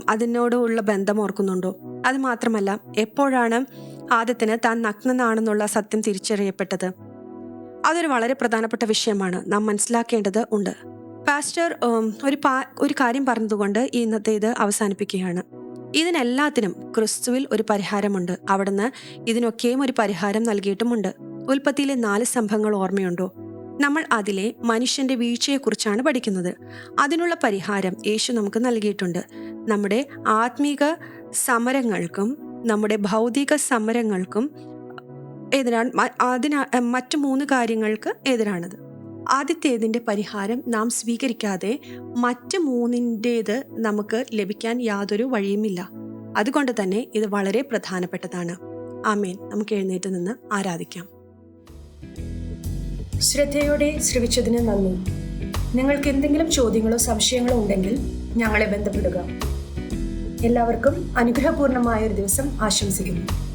അതിനോടുള്ള ബന്ധം ഓർക്കുന്നുണ്ടോ? അത് മാത്രമല്ല എപ്പോഴാണ് ആദ്യത്തിന് താൻ നഗ്നനാണെന്നുള്ള സത്യം തിരിച്ചറിയപ്പെട്ടത്? അതൊരു വളരെ പ്രധാനപ്പെട്ട വിഷയമാണ്. നാം മനസ്സിലാക്കേണ്ടത് ഉണ്ട്. പാസ്റ്റർ ഒരു പാ ഒരു കാര്യം പറഞ്ഞതുകൊണ്ട് ഇന്നത്തെ ഇത് അവസാനിപ്പിക്കുകയാണ്. ഇതിനെല്ലാത്തിനും ക്രിസ്തുവിൽ ഒരു പരിഹാരമുണ്ട്. അവിടുന്ന് ഇതിനൊക്കെയും ഒരു പരിഹാരം നൽകിയിട്ടുമുണ്ട്. ഉൽപ്പത്തിയിലെ നാല് സംഭവങ്ങൾ ഓർമ്മയുണ്ടോ? നമ്മൾ അതിലെ മനുഷ്യന്റെ വീഴ്ചയെക്കുറിച്ചാണ് പഠിക്കുന്നത്. അതിനുള്ള പരിഹാരം യേശു നമുക്ക് നൽകിയിട്ടുണ്ട്. നമ്മുടെ ആത്മീക സമരങ്ങൾക്കും നമ്മുടെ ഭൗതിക സമരങ്ങൾക്കും എതിരാണ് അതിനാ മറ്റു മൂന്ന് കാര്യങ്ങൾക്ക് എതിരാണത്. ആദ്യത്തേതിന്റെ പരിഹാരം നാം സ്വീകരിക്കാതെ മറ്റ് മൂന്നിന്റേത് നമുക്ക് ലഭിക്കാൻ യാതൊരു വഴിയുമില്ല. അതുകൊണ്ട് തന്നെ ഇത് വളരെ പ്രധാനപ്പെട്ടതാണ്. ആമേൻ. നമുക്ക് എഴുന്നേറ്റ് നിന്ന് ആരാധിക്കാം. ശ്രദ്ധയോടെ ശ്രവിച്ചതിന് നന്ദി. നിങ്ങൾക്ക് എന്തെങ്കിലും ചോദ്യങ്ങളോ സംശയങ്ങളോ ഉണ്ടെങ്കിൽ ഞങ്ങളെ ബന്ധപ്പെടുക. എല്ലാവർക്കും അനുഗ്രഹപൂർണമായ ഒരു ദിവസം ആശംസിക്കുന്നു.